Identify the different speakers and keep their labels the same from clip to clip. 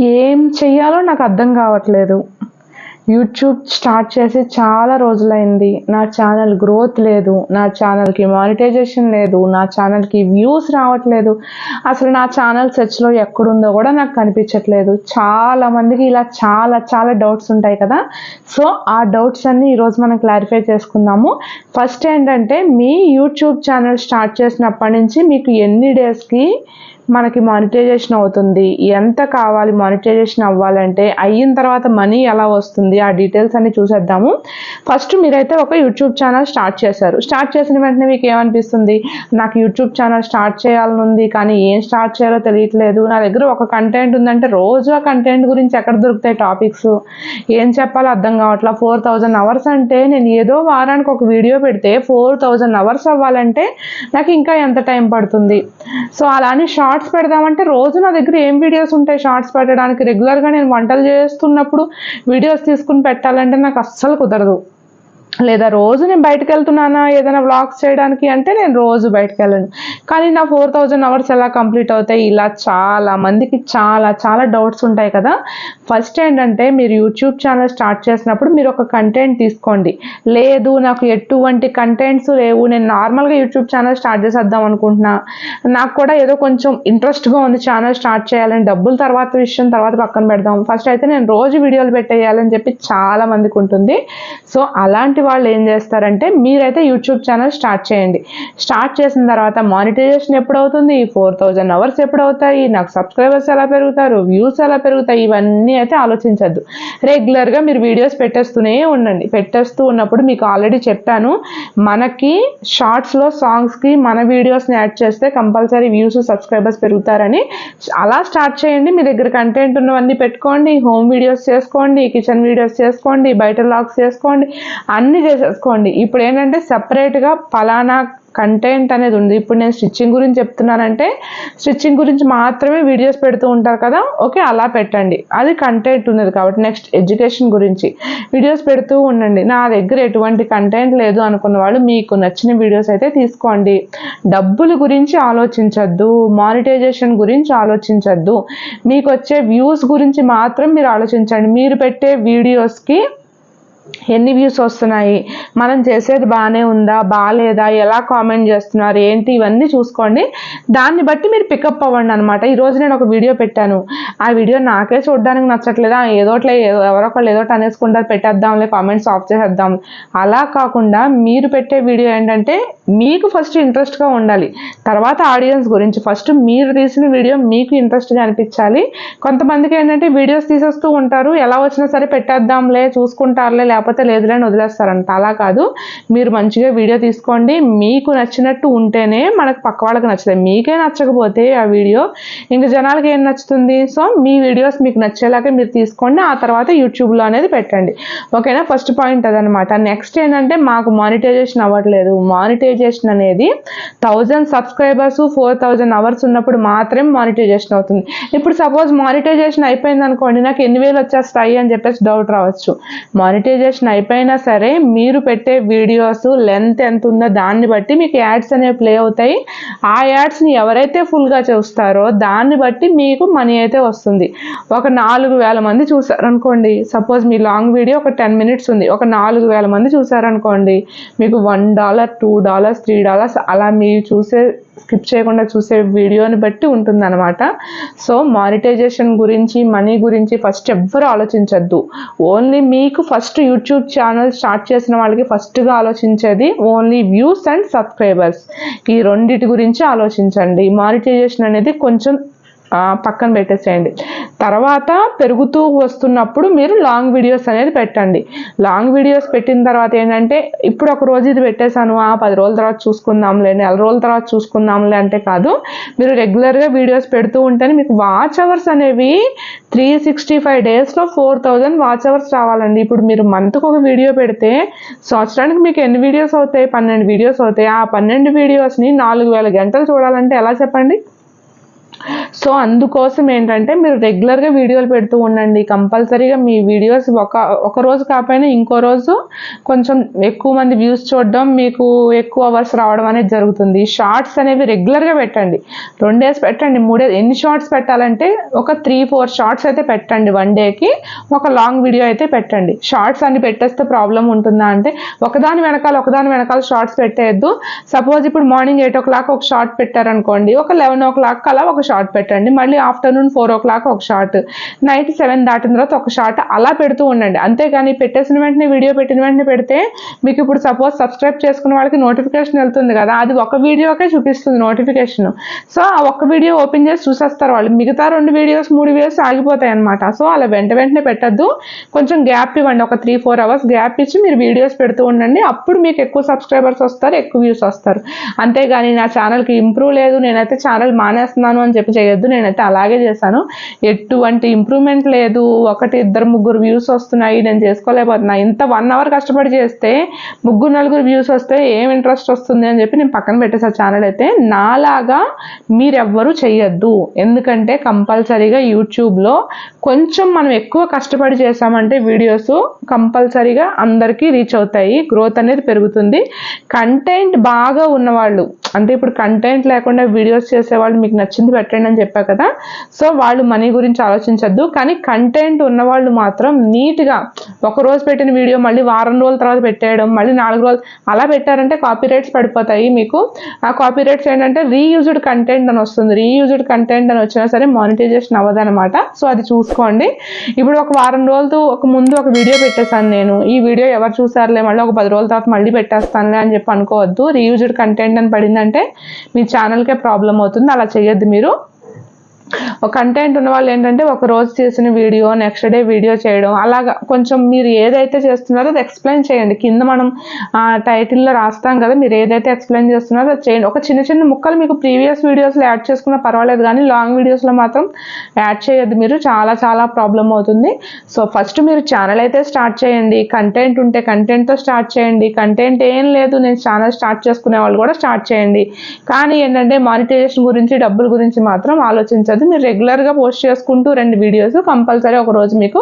Speaker 1: ఏం చెయ్యాలో నాకు అర్థం కావట్లేదు. యూట్యూబ్ స్టార్ట్ చేసి చాలా రోజులైంది. నా ఛానల్ గ్రోత్ లేదు. నా ఛానల్కి మానిటైజేషన్ లేదు. నా ఛానల్కి వ్యూస్ రావట్లేదు. అసలు నా ఛానల్ సెర్చ్లో ఎక్కడుందో కూడా నాకు కనిపించట్లేదు. చాలా మందికి ఇలా చాలా చాలా డౌట్స్ ఉంటాయి కదా. సో ఆ డౌట్స్ అన్నీ ఈరోజు మనం క్లారిఫై చేసుకుందాము. ఫస్ట్ ఏంటంటే మీ యూట్యూబ్ ఛానల్ స్టార్ట్ చేసినప్పటి నుంచి మీకు ఎన్ని డేస్కి మనకి మానిటైజేషన్ అవుతుంది. ఎంత కావాలి మానిటైజేషన్ అవ్వాలంటే అయిన తర్వాత మనీ ఎలా వస్తుంది ఆ డీటెయిల్స్ అన్ని చూసేద్దాము. ఫస్ట్ మీరైతే ఒక యూట్యూబ్ ఛానల్ స్టార్ట్ చేశారు. స్టార్ట్ చేసిన వెంటనే మీకు ఏమనిపిస్తుంది? నాకు యూట్యూబ్ ఛానల్ స్టార్ట్ చేయాలని ఉంది కానీ ఏం స్టార్ట్ చేయాలో తెలియట్లేదు. నా దగ్గర ఒక కంటెంట్ ఉందంటే రోజు ఆ కంటెంట్ గురించి ఎక్కడ దొరుకుతాయి టాపిక్స్ ఏం చెప్పాలో అర్థం కావట్లా? ఫోర్ థౌజండ్ అవర్స్ అంటే నేను ఏదో వారానికి ఒక వీడియో పెడితే ఫోర్ థౌజండ్ అవర్స్ అవ్వాలంటే నాకు ఇంకా ఎంత టైం పడుతుంది? సో అలానే షార్ట్ షార్ట్స్ పెడదామంటే రోజు నా దగ్గర ఏం వీడియోస్ ఉంటాయి షార్ట్స్ పెట్టడానికి? రెగ్యులర్గా నేను వంటలు చేస్తున్నప్పుడు వీడియోస్ తీసుకుని పెట్టాలంటే నాకు అస్సలు కుదరదు. లేదా రోజు నేను బయటకు వెళ్తున్నానా ఏదైనా వ్లాగ్స్ చేయడానికి అంటే నేను రోజు బయటకు వెళ్ళను కానీ నా ఫోర్ థౌజండ్ అవర్స్ ఎలా కంప్లీట్ అవుతాయి? ఇలా చాలా మందికి చాలా చాలా డౌట్స్ ఉంటాయి కదా. ఫస్ట్ ఏంటంటే మీరు యూట్యూబ్ ఛానల్ స్టార్ట్ చేసినప్పుడు మీరు ఒక కంటెంట్ తీసుకోండి. లేదు నాకు ఎటువంటి కంటెంట్స్ లేవు. నేను నార్మల్గా యూట్యూబ్ ఛానల్ స్టార్ట్ చేసేద్దాం అనుకుంటున్నా. నాకు కూడా ఏదో కొంచెం ఇంట్రెస్ట్గా ఉంది ఛానల్ స్టార్ట్ చేయాలని. డబ్బులు తర్వాత విషయం తర్వాత పక్కన పెడదాం. ఫస్ట్ అయితే నేను రోజు వీడియోలు పెట్టేయాలని చెప్పి చాలా మందికి ఉంటుంది. సో అలాంటి వాళ్ళు ఏం చేస్తారంటే మీరైతే యూట్యూబ్ ఛానల్ స్టార్ట్ చేయండి. స్టార్ట్ చేసిన తర్వాత మానిటైజేషన్ ఎప్పుడు అవుతుంది ఫోర్ థౌజండ్ అవర్స్ ఎప్పుడు అవుతాయి నాకు సబ్స్క్రైబర్స్ ఎలా పెరుగుతారు? వ్యూస్ ఎలా పెరుగుతాయి? ఇవన్నీ అయితే ఆలోచించద్దు. రెగ్యులర్గా మీరు వీడియోస్ పెట్టేస్తూనే ఉండండి. పెట్టేస్తూ ఉన్నప్పుడు మీకు ఆల్రెడీ చెప్పాను మనకి షార్ట్స్లో సాంగ్స్కి మన వీడియోస్ని యాడ్ చేస్తే కంపల్సరీ వ్యూస్ సబ్స్క్రైబర్స్ పెరుగుతారని అలా స్టార్ట్ చేయండి. మీ దగ్గర కంటెంట్ ఉన్నవన్నీ పెట్టుకోండి. హోమ్ వీడియోస్ చేసుకోండి కిచెన్ వీడియోస్ చేసుకోండి బయట లాగ్స్ చేసుకోండి. అన్ని అన్నీ చేసేసుకోండి. ఇప్పుడు ఏంటంటే సపరేట్గా ఫలానా కంటెంట్ అనేది ఉంది. ఇప్పుడు నేను స్టిచ్చింగ్ గురించి చెప్తున్నానంటే స్టిచ్చింగ్ గురించి మాత్రమే వీడియోస్ పెడుతూ ఉంటారు కదా ఓకే అలా పెట్టండి. అది కంటెంట్ ఉన్నది కాబట్టి నెక్స్ట్ ఎడ్యుకేషన్ గురించి వీడియోస్ పెడుతూ ఉండండి. నా దగ్గర ఎటువంటి కంటెంట్ లేదు అనుకున్న వాళ్ళు మీకు నచ్చిన వీడియోస్ అయితే తీసుకోండి. డబ్బుల గురించి ఆలోచించద్దు. మానిటైజేషన్ గురించి ఆలోచించద్దు. మీకు వచ్చే వ్యూస్ గురించి మాత్రం మీరు ఆలోచించండి. మీరు పెట్టే వీడియోస్కి ఎన్ని వ్యూస్ వస్తున్నాయి? మనం చేసేది బాగానే ఉందా? బాగాలేదా ఎలా కామెంట్ చేస్తున్నారు? ఏంటి? ఇవన్నీ చూసుకోండి. దాన్ని బట్టి మీరు పికప్ అవ్వండి అనమాట ఈరోజు నేను ఒక వీడియో పెట్టాను. ఆ వీడియో నాకే చూడడానికి నచ్చట్లేదా? ఏదోట్లే ఎవరో ఒకళ్ళు ఏదోటి అనేసుకుంటారు. పెట్టేద్దాంలే కామెంట్స్ ఆఫ్ చేసేద్దాం. అలా కాకుండా మీరు పెట్టే వీడియో ఏంటంటే మీకు ఫస్ట్ ఇంట్రెస్ట్గా ఉండాలి. తర్వాత ఆడియన్స్ గురించి ఫస్ట్ మీరు తీసిన వీడియో మీకు ఇంట్రెస్ట్గా అనిపించాలి. కొంతమందికి ఏంటంటే వీడియోస్ తీసేస్తూ ఉంటారు. ఎలా వచ్చినా సరే పెట్టేద్దాంలే చూసుకుంటారులే లేకపోతే లేదులేని వదిలేస్తారంట. అలా కాదు. మీరు మంచిగా వీడియో తీసుకోండి. మీకు నచ్చినట్టు ఉంటేనే మనకు పక్క వాళ్ళకి నచ్చుతాయి. మీకే నచ్చకపోతే ఆ వీడియో ఇంకా జనాలకి ఏం నచ్చుతుంది? సో మీ వీడియోస్ మీకు నచ్చేలాగే మీరు తీసుకోండి. ఆ తర్వాత యూట్యూబ్లో అనేది పెట్టండి. ఓకేనా? ఫస్ట్ పాయింట్ అదనమాట. నెక్స్ట్ ఏంటంటే మాకు మానిటైజేషన్ అవ్వట్లేదు. మానిటైజేషన్ అనేది thousand subscribers four thousand hours ఉన్నప్పుడు మాత్రమే మానిటైజేషన్ అవుతుంది. ఇప్పుడు సపోజ్ మానిటైజేషన్ అయిపోయింది అనుకోండి నాకు ఎన్ని వేలు వచ్చేస్తాయి అని చెప్పేసి డౌట్ రావచ్చు. మానిటైజేషన్ మానిటైజేషన్ అయిపోయినా సరే మీరు పెట్టే వీడియోస్ లెంత్ ఎంత ఉందో దాన్ని బట్టి మీకు యాడ్స్ అనేవి ప్లే అవుతాయి. ఆ యాడ్స్ని ఎవరైతే ఫుల్గా చూస్తారో దాన్ని బట్టి మీకు మనీ అయితే వస్తుంది. ఒక నాలుగు వేల మంది చూసారనుకోండి సపోజ్ మీ లాంగ్ వీడియో ఒక టెన్ మినిట్స్ ఉంది. ఒక నాలుగు వేల మంది చూసారనుకోండి మీకు one dollar two dollars three dollars అలా మీరు చూసే స్కిప్ చేయకుండా చూసే వీడియోని బట్టి ఉంటుందన్నమాట. సో మానిటైజేషన్ గురించి మనీ గురించి ఫస్ట్ ఎవ్వరు ఆలోచించద్దు. ఓన్లీ మీకు ఫస్ట్ యూట్యూబ్ ఛానల్ స్టార్ట్ చేసిన వాళ్ళకి ఫస్ట్గా ఆలోచించేది ఓన్లీ వ్యూస్ అండ్ సబ్స్క్రైబర్స్ ఈ రెండింటి గురించి ఆలోచించండి. మానిటైజేషన్ అనేది కొంచెం పక్కన పెట్టేసేయండి. తర్వాత పెరుగుతూ వస్తున్నప్పుడు మీరు లాంగ్ వీడియోస్ అనేది పెట్టండి. లాంగ్ వీడియోస్ పెట్టిన తర్వాత ఏంటంటే ఇప్పుడు ఒక రోజు ఇది పెట్టేశాను ఆ పది రోజుల తర్వాత చూసుకుందాంలే నెల రోజుల తర్వాత చూసుకుందాంలే అంటే కాదు మీరు రెగ్యులర్గా వీడియోస్ పెడుతూ ఉంటేనే మీకు వాచ్ అవర్స్ అనేవి త్రీ సిక్స్టీ ఫైవ్ డేస్లో ఫోర్ థౌజండ్ వాచ్ అవర్స్ రావాలండి. ఇప్పుడు మీరు మంత్కి ఒక వీడియో పెడితే సంవత్సరానికి మీకు ఎన్ని వీడియోస్ అవుతాయి? పన్నెండు వీడియోస్ అవుతాయి? ఆ పన్నెండు వీడియోస్ని నాలుగు వేల గంటలు చూడాలంటే ఎలా చెప్పండి? సో అందుకోసం ఏంటంటే మీరు రెగ్యులర్గా వీడియోలు పెడుతూ ఉండండి. కంపల్సరీగా మీ వీడియోస్ ఒక ఒక రోజు కాకపోయినా ఇంకో రోజు కొంచెం ఎక్కువ మంది వ్యూస్ చూడడం మీకు ఎక్కువ అవర్స్ రావడం అనేది జరుగుతుంది. షార్ట్స్ అనేవి రెగ్యులర్గా పెట్టండి. రెండేసి పెట్టండి. మూడే ఎన్ని షార్ట్స్ పెట్టాలంటే ఒక త్రీ ఫోర్ షార్ట్స్ అయితే పెట్టండి వన్ డేకి ఒక లాంగ్ వీడియో అయితే పెట్టండి. షార్ట్స్ అన్ని పెట్టేస్తే ప్రాబ్లం ఉంటుందా అంటే ఒకదాని వెనకాల ఒకదాని వెనకాల షార్ట్స్ పెట్టేయద్దు. సపోజ్ ఇప్పుడు మార్నింగ్ ఎయిట్ ఓ క్లాక్ ఒక షార్ట్ పెట్టారనుకోండి ఒక లెవెన్ ఓ క్లాక్ అలా ఒక షార్ట్ పెట్టండి. మళ్ళీ ఆఫ్టర్నూన్ ఫోర్ ఓ క్లాక్ ఒక షార్ట్ నైట్ సెవెన్ దాటిన తర్వాత ఒక షార్ట్ అలా పెడుతూ ఉండండి. అంతేగాని పెట్టేసిన వెంటనే వీడియో పెట్టిన వెంటనే పెడితే మీకు ఇప్పుడు సపోజ్ సబ్స్క్రైబ్ చేసుకున్న వాళ్ళకి నోటిఫికేషన్ వెళ్తుంది కదా అది ఒక వీడియోకే చూపిస్తుంది నోటిఫికేషన్ సో ఆ ఒక్క వీడియో ఓపెన్ చేసి చూసేస్తారు వాళ్ళు. మిగతా రెండు వీడియోస్ మూడు వీడియోస్ ఆగిపోతాయి అనమాట సో అలా వెంట వెంటనే పెట్టద్దు. కొంచెం గ్యాప్ ఇవ్వండి. ఒక త్రీ ఫోర్ అవర్స్ గ్యాప్ ఇచ్చి మీరు వీడియోస్ పెడుతూ ఉండండి. అప్పుడు మీకు ఎక్కువ సబ్స్క్రైబర్స్ వస్తారు ఎక్కువ వ్యూస్ వస్తారు. అంతేగాని నా ఛానల్కి ఇంప్రూవ్ లేదు. నేనైతే ఛానల్ మానేస్తున్నాను అని చెప్పి చేయొద్దు నేనైతే అలాగే చేశాను. ఎటువంటి ఇంప్రూవ్మెంట్ లేదు. ఒకటి ఇద్దరు ముగ్గురు వ్యూస్ వస్తున్నాయి. నేను చేసుకోలేకపోతున్నా. ఇంత వన్ అవర్ కష్టపడి చేస్తే ముగ్గురు నలుగురు వ్యూస్ వస్తే ఏం ఇంట్రెస్ట్ వస్తుంది అని చెప్పి నేను పక్కన పెట్టేసా ఛానల్ అయితే. నాలాగా మీరెవ్వరూ చేయొద్దు. ఎందుకంటే కంపల్సరీగా యూట్యూబ్లో కొంచెం మనం ఎక్కువ కష్టపడి చేసామంటే వీడియోస్ కంపల్సరీగా అందరికీ రీచ్ అవుతాయి. గ్రోత్ అనేది పెరుగుతుంది. కంటెంట్ బాగా ఉన్నవాళ్ళు అంటే ఇప్పుడు కంటెంట్ లేకుండా వీడియోస్ చేసేవాళ్ళు మీకు నచ్చింది పెట్టండి అని చెప్పా కదా. సో వాళ్ళు మనీ గురించి ఆలోచించద్దు. కానీ కంటెంట్ ఉన్నవాళ్ళు మాత్రం నీట్గా ఒక రోజు పెట్టిన వీడియో మళ్ళీ వారం రోజుల తర్వాత పెట్టేయడం మళ్ళీ నాలుగు రోజులు అలా పెట్టారంటే కాపీ రైట్స్ పడిపోతాయి మీకు. ఆ కాపీ రైట్స్ ఏంటంటే రీయూజ్డ్ కంటెంట్ అని వస్తుంది. రీయూజ్డ్ కంటెంట్ అని వచ్చినా సరే మానిటైజేషన్ అవ్వదు అనమాట సో అది చూసుకోండి. ఇప్పుడు ఒక వారం రోజులతో ఒక ముందు ఒక వీడియో పెట్టేశాను నేను. ఈ వీడియో ఎవరు చూసారులే మళ్ళీ ఒక పది రోజుల తర్వాత మళ్ళీ పెట్టేస్తానులే అని చెప్పి అనుకోవద్దు. రీయూజ్డ్ కంటెంట్ అని పడిందంటే మీ ఛానల్కే ప్రాబ్లం అవుతుంది. అలా చేయొద్దు మీరు. కంటెంట్ ఉన్న వాళ్ళు ఏంటంటే ఒక రోజు చేసిన వీడియో నెక్స్ట్ డే వీడియో చేయడం. అలాగా కొంచెం మీరు ఏదైతే చేస్తున్నారో అది ఎక్స్ప్లెయిన్ చేయండి. కింద మనం టైటిల్లో రాస్తాం కదా మీరు ఏదైతే ఎక్స్ప్లెయిన్ చేస్తున్నారో అది చేయండి. ఒక చిన్న చిన్న ముక్కలు మీకు ప్రీవియస్ వీడియోస్లో యాడ్ చేసుకున్నా పర్వాలేదు కానీ లాంగ్ వీడియోస్లో మాత్రం యాడ్ చేయొద్దు మీరు. చాలా చాలా ప్రాబ్లం అవుతుంది. సో ఫస్ట్ మీరు ఛానల్ అయితే స్టార్ట్ చేయండి. కంటెంట్ ఉంటే కంటెంట్తో స్టార్ట్ చేయండి. కంటెంట్ ఏం లేదు నేను ఛానల్ స్టార్ట్ చేసుకునే వాళ్ళు కూడా స్టార్ట్ చేయండి. కానీ ఏంటంటే మానిటైజేషన్ గురించి డబ్బుల గురించి మాత్రం ఆలోచించదు మీరు రెగ్యులర్గా పోస్ట్ చేసుకుంటూ రెండు వీడియోస్ కంపల్సరీ ఒక రోజు మీకు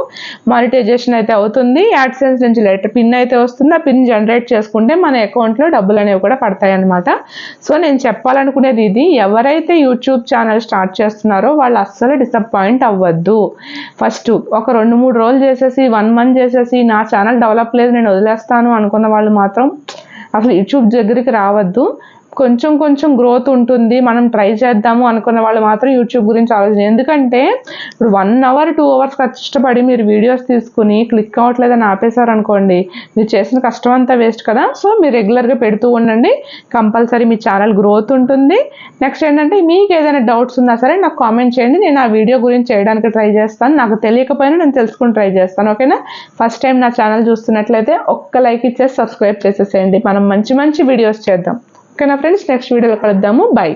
Speaker 1: మానిటైజేషన్ అయితే అవుతుంది. యాడ్సెన్స్ నుంచి లెటర్ పిన్ అయితే వస్తుంది. ఆ పిన్ జనరేట్ చేసుకుంటే మన అకౌంట్లో డబ్బులు అనేవి కూడా పడతాయి అనమాట సో నేను చెప్పాలనుకునేది ఇది. ఎవరైతే యూట్యూబ్ ఛానల్ స్టార్ట్ చేస్తున్నారో వాళ్ళు అస్సలు డిసప్పాయింట్ అవ్వద్దు. ఫస్ట్ ఒక రెండు మూడు రోజులు చేసేసి వన్ మంత్ చేసేసి నా ఛానల్ డెవలప్ లేదు నేను వదిలేస్తాను అనుకున్న వాళ్ళు మాత్రం అసలు యూట్యూబ్ దగ్గరికి రావద్దు. కొంచెం కొంచెం గ్రోత్ ఉంటుంది మనం ట్రై చేద్దాము అనుకున్న వాళ్ళు మాత్రం యూట్యూబ్ గురించి ఆలోచన ఎందుకంటే ఇప్పుడు వన్ అవర్ టూ అవర్స్ కష్టపడి మీరు వీడియోస్ తీసుకుని క్లిక్ అవ్వట్లేదని ఆపేశారు అనుకోండి మీరు చేసిన కష్టం అంతా వేస్ట్ కదా. సో మీరు రెగ్యులర్గా పెడుతూ ఉండండి. కంపల్సరీ మీ ఛానల్ గ్రోత్ ఉంటుంది. నెక్స్ట్ ఏంటంటే మీకు ఏదైనా డౌట్స్ ఉన్నా సరే నాకు కామెంట్ చేయండి. నేను ఆ వీడియో గురించి చేయడానికి ట్రై చేస్తాను. నాకు తెలియకపోయినా నేను తెలుసుకుని ట్రై చేస్తాను. ఓకేనా ఫస్ట్ టైం నా ఛానల్ చూస్తున్నట్లయితే ఒక్క లైక్ ఇచ్చేసి సబ్స్క్రైబ్ చేసేసేయండి. మనం మంచి మంచి వీడియోస్ చేద్దాం. ఓకేనా ఫ్రెండ్స్ నెక్స్ట్ వీడియోలో కలుద్దాము. బాయ్